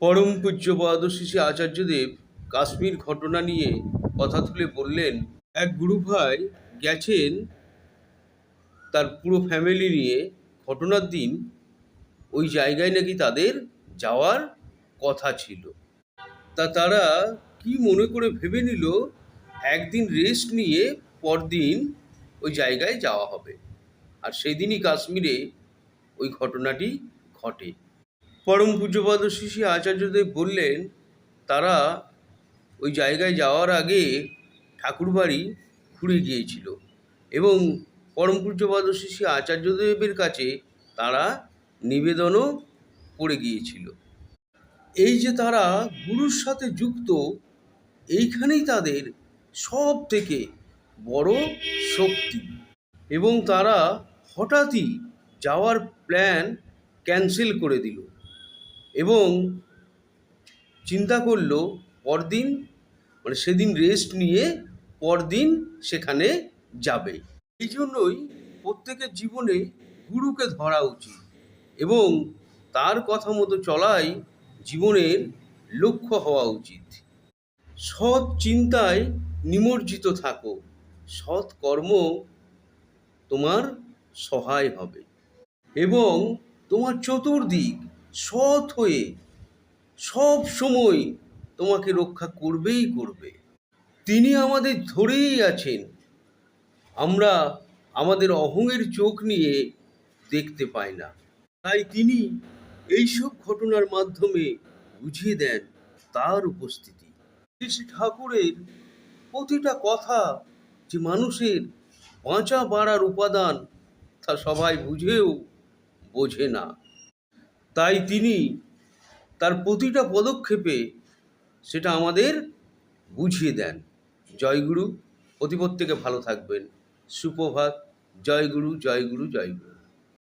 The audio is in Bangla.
পরম পূজ্যপাদ শ্রী আচার্যদেব কাশ্মীর ঘটনা নিয়ে কথা তুলে বললেন। এক গুরু ভাই গেছেন তার পুরো ফ্যামিলি নিয়ে ঘটনার দিন। ওই জায়গায় নাকি তাদের যাওয়ার কথা ছিল। তা তারা কি মনে করে ভেবে নিল? একদিন রেস্ট নিয়ে পরদিন ওই জায়গায় যাওয়া হবে। আর সেদিনই কাশ্মীরে ওই ঘটনাটি ঘটে। পরম পূজ্যপাদ শিশি আচার্যদেব বললেন, তারা ওই জায়গায় যাওয়ার আগে ঠাকুরবাড়ি ঘুরে গিয়েছিল এবং পরম পূজ্যপাদ শিশি আচার্যদেবের কাছে তারা নিবেদনও করে গিয়েছিল। এই যে তারা গুরুর সাথে যুক্ত, এইখানেই তাদের সব থেকে বড় শক্তি এবং তারা হঠাৎই যাওয়ার প্ল্যান ক্যান্সেল করে দিল। এবং চিন্তা করল পরদিন মানে সেদিন রেস্ট নিয়ে পরদিন সেখানে যাবে। এই জন্যই প্রত্যেকের জীবনে গুরুকে ধরা উচিত এবং তার কথা মতো চলাই জীবনের লক্ষ্য হওয়া উচিত। সৎ চিন্তায় নিমজ্জিত থাকো। সৎ কর্ম তোমার সহায় হবে এবং তোমার চতুর্দিক সৎ হয়ে সব সময় তোমাকে রক্ষা করবেই করবে। তিনি আমাদের ধরেই আছেন। আমরা আমাদের অহংয়ের চোখ নিয়ে দেখতে পাই না। তাই তিনি এইসব ঘটনার মাধ্যমে বুঝিয়ে দেন তার উপস্থিতি। শ্রী ঠাকুরের প্রতিটা কথা যে মানুষের বাঁচা বাড়ার উপাদান তা সবাই বুঝেও বোঝে না। তাই তিনি তার প্রতিটা পদক্ষেপে সেটা আমাদের বুঝিয়ে দেন। জয়গুরু প্রত্যেকে ভালো থাকবেন। সুপ্রভাত জয়গুরু জয়গুরু জয়গুরু